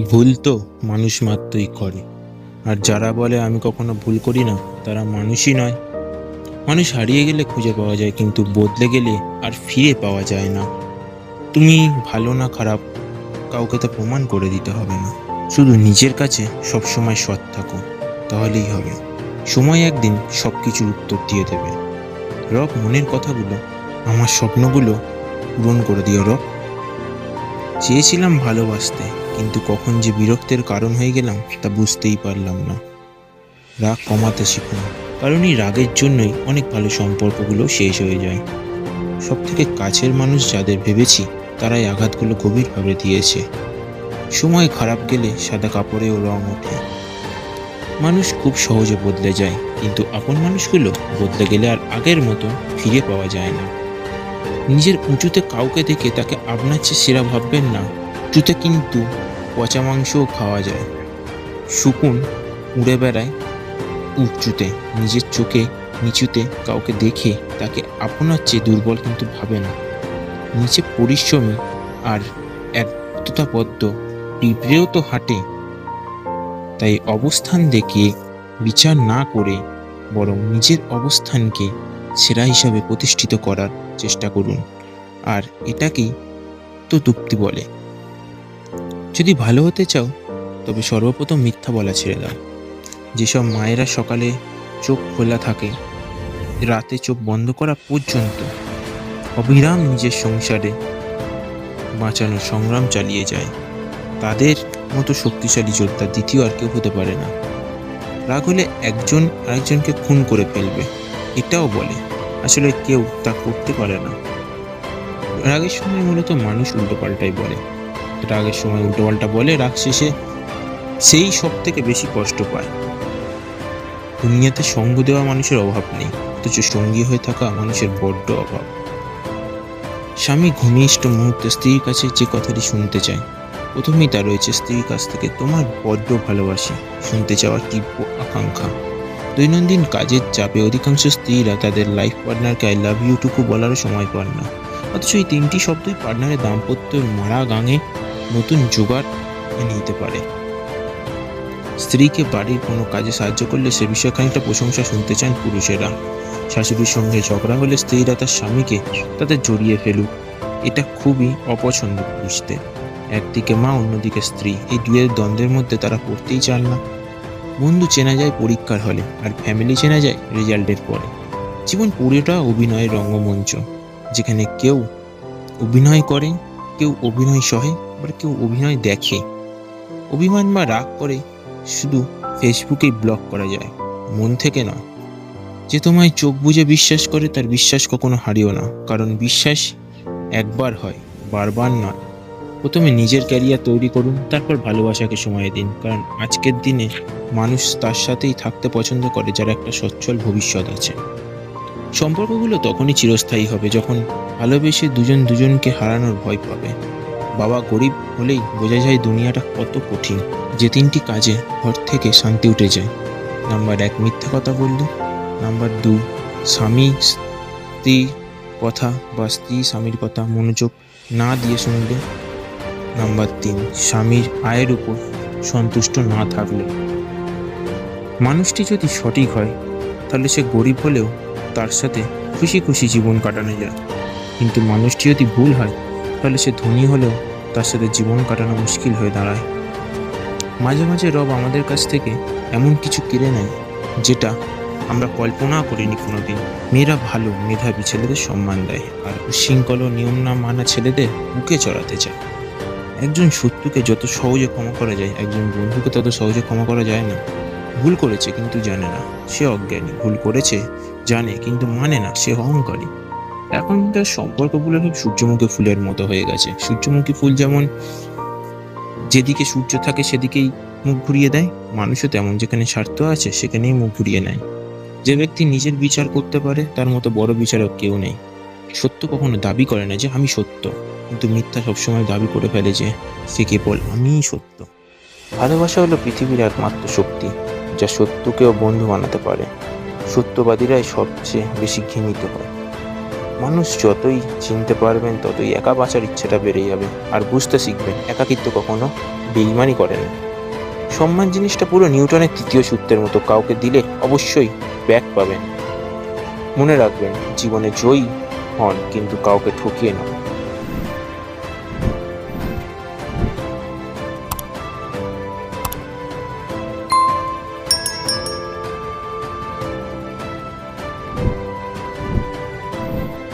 ভুল তো মানুষ মাত্রই করে। আর যারা বলে আমি কখনো ভুল করি না, তারা মানুষই নয়। মানুষ হারিয়ে গেলে খুঁজে পাওয়া যায়, কিন্তু বদলে গেলে আর ফিরে পাওয়া যায় না। তুমি ভালো না খারাপ, কাউকে তো প্রমাণ করে দিতে হবে না। শুধু নিজের কাছে সবসময় সৎ থাকো, তাহলেই হবে। সময় একদিন সব কিছুর উত্তর দিয়ে দেবে। রব মনের কথাগুলো, আমার স্বপ্নগুলো পূরণ করে দিও রব। চেয়েছিলাম ভালোবাসতে কিন্তু কখন যে বিরক্তের কারণ হয়ে গেলাম তা বুঝতেই পারলাম না। রাগ কমাতে শিখুন কারণ এই রাগের জন্যই অনেক ভালো সম্পর্কগুলো শেষ হয়ে যায়। সব থেকে কাছের মানুষ যাদের ভেবেছি, তারাই আঘাতগুলো গভীরভাবে দিয়েছে। সময় খারাপ গেলে সাদা কাপড়েও রং ওঠে। মানুষ খুব সহজে বদলে যায়, কিন্তু আপন মানুষগুলো বদলে গেলে আর আগের মতো ফিরে পাওয়া যায় না। নিজের উঁচুতে কাউকে দেখে তাকে আপনার চেয়ে সেরা ভাববেন না। উঁচুতে কিন্তু পচা মাংসও খাওয়া যায়। শুকুন উড়ে বেড়ায় উঁচুতে, নিজের চোখে নিচুতে, কাউকে দেখে তাকে আপনার চেয়ে দুর্বল কিন্তু ভাবে না। নিচে পরিশ্রমী আর একতাবদ্ধ পিঁপড়েও তো হাঁটে। তাই অবস্থান দেখে বিচার না করে বরং নিজের অবস্থানকে সেরা হিসাবে প্রতিষ্ঠিত করার চেষ্টা করুন। আর এটাকেই তো তুপ্তি বলে। যদি ভালো হতে চাও, তবে সর্বপ্রথম মিথ্যা বলা ছেড়ে দাও। যেসব মায়েরা সকালে চোখ খোলা থাকে, রাতে চোখ বন্ধ করা পর্যন্ত অবিরাম নিজের সংসারে বাঁচানোর সংগ্রাম চালিয়ে যায়, তাদের মতো শক্তিশালী যোদ্ধা দ্বিতীয় আর কেউ হতে পারে না। রাগ হলে একজন আরেকজনকে খুন করে ফেলবে, এটাও বলে। আসলে কেউ তা করতে পারে না। রাগের সময় মূলত মানুষ উল্টোপাল্টাই বলে। রাগের সময় উল্টোপাল্টা বলে রাগ শেষে সেই সব থেকে বেশি কষ্ট পায়। দুনিয়াতে সঙ্গ দেওয়া মানুষের অভাব নেই, অথচ সঙ্গী হয়ে থাকা মানুষের বড্ড অভাব। স্বামী ঘনিষ্ঠ মুহূর্তে স্ত্রীর কাছে যে কথাটি শুনতে চায়, প্রথমেই তা রয়েছে, স্ত্রীর কাছ থেকে তোমার বড্ড ভালোবাসি, শুনতে চাওয়ার তীব্র আকাঙ্ক্ষা। দৈনন্দিন কাজের চাপে অধিকাংশ স্ত্রীরা তাদের লাইফ পার্টনারকে আই লাভ ইউটুকু বলারও সময় পান না। অথচ এই তিনটি শব্দই পার্টনারের দাম্পত্যের মারা গাঙে নতুন জোগাড় এনে দিতে পারে। স্ত্রীকে বাড়ির কোনো কাজে সাহায্য করলে সে বিষয়ে খানিকটা প্রশংসা শুনতে চান পুরুষেরা। শাশুড়ির সঙ্গে ঝগড়া হলে স্ত্রীরা তার স্বামীকে তাদের জড়িয়ে ফেলুক। এটা খুবই অপছন্দ বুঝতে। একদিকে মা, অন্যদিকে স্ত্রী। এই দুয়ের দ্বন্দ্বের মধ্যে তারা পড়তেই চান না। বন্ধু চেনা যায় পরীক্ষার হলে আর ফ্যামিলি চেনা যায় রেজাল্টের পরে। জীবন পুরোটা অভিনয়ের রঙ্গমঞ্চ। যেখানে কেউ অভিনয় করে, কেউ অভিনয় সহে আবার কেউ অভিনয় দেখে। অভিমান বা রাগ করে শুধু ফেসবুকেই ব্লক করা যায়, মন থেকে নয় যে তোমায় চোখ বুজে বিশ্বাস করে তার বিশ্বাস কখনো হারিও না, কারণ বিশ্বাস একবার হয়, বারবার নয়। প্রথমে নিজের ক্যারিয়ার তৈরি করুন, তারপর ভালোবাসাকে সময় দিন, কারণ আজকের দিনে মানুষ তার সাথেই থাকতে পছন্দ করে যার একটা সচ্ছল ভবিষ্যৎ আছে। সম্পর্কগুলো তখনই চিরস্থায়ী হবে, যখন ভালোবেসে দুজন দুজনকে হারানোর ভয় পাবে। বাবা গরিব হলেই বোঝা যায় দুনিয়াটা কত কঠিন। যে তিনটি কাজে ঘর থেকে শান্তি উঠে যায়। নাম্বার এক, মিথ্যা কথা বললে। নাম্বার দু স্বামী স্ত্রী কথা বা স্ত্রী স্বামীর কথা মনোযোগ না দিয়ে শুনলে। নাম্বার তিন, স্বামীর আয়ের উপর সন্তুষ্ট না থাকলে। মানুষটি যদি সঠিক হয়, তাহলে সে গরিব হলেও তার সাথে খুশি খুশি জীবন কাটানো যায়। কিন্তু মানুষটি যদি ভুল হয় তাহলে সে ধনী হলেও তার সাথে জীবন কাটানো মুশকিল হয়ে দাঁড়ায়। মাঝে মাঝে রব আমাদের কাছ থেকে এমন কিছু কেড়ে নেয়, যেটা আমরা কল্পনা করিনি কোনোদিন। মেয়েরা ভালো, মেধাবী ছেলেদের সম্মান দেয়, আর উশৃঙ্খল নিয়ম না মানা ছেলেদের বুকে চড়াতে চায়। একজন শত্রুকে যত সহজে ক্ষমা করা যায়, একজন বন্ধুকে তত সহজে ক্ষমা করা যায় না। ভুল করেছে কিন্তু জানে না, সে অজ্ঞানী, ভুল করেছে জানে কিন্তু মানে না, সে অহংকারী। এখনকার সম্পর্কগুলো সব সূর্যমুখী ফুলের মতো হয়ে গেছে। সূর্যমুখী ফুল যেমন যেদিকে সূর্য থাকে সেদিকেই মুখ ঘুরিয়ে দেয়, মানুষও তেমন যেখানে স্বার্থ আছে সেখানেই মুখ ঘুরিয়ে নেয়। যে ব্যক্তি নিজের বিচার করতে পারে, তার মতো বড় বিচারক কেউ নেই। সত্য কখনো দাবি করে না যে আমি সত্য, কিন্তু মিথ্যা সবসময় দাবি করে ফেলে যে সে কেবল আমিই সত্য। ভালোবাসা হলো পৃথিবীর একমাত্র শক্তি, যা সত্যকেও বন্ধু বানাতে পারে। সত্যবাদীরাই সবচেয়ে বেশি ঘৃণিত হয়। মানুষ যতই চিনতে পারবেন, ততই একা বাঁচার ইচ্ছেটা বেড়ে যাবে। আর বুঝতে শিখবেন, একাকিত্ব কখনো বেইমানি করে না। সম্মান জিনিসটা পুরো নিউটনের তৃতীয় সূত্রের মতো। কাউকে দিলে অবশ্যই ব্যাক পাবেন। মনে রাখবেন, জীবনে জয়ী হন, কিন্তু কাউকে ঠকিয়ে নয়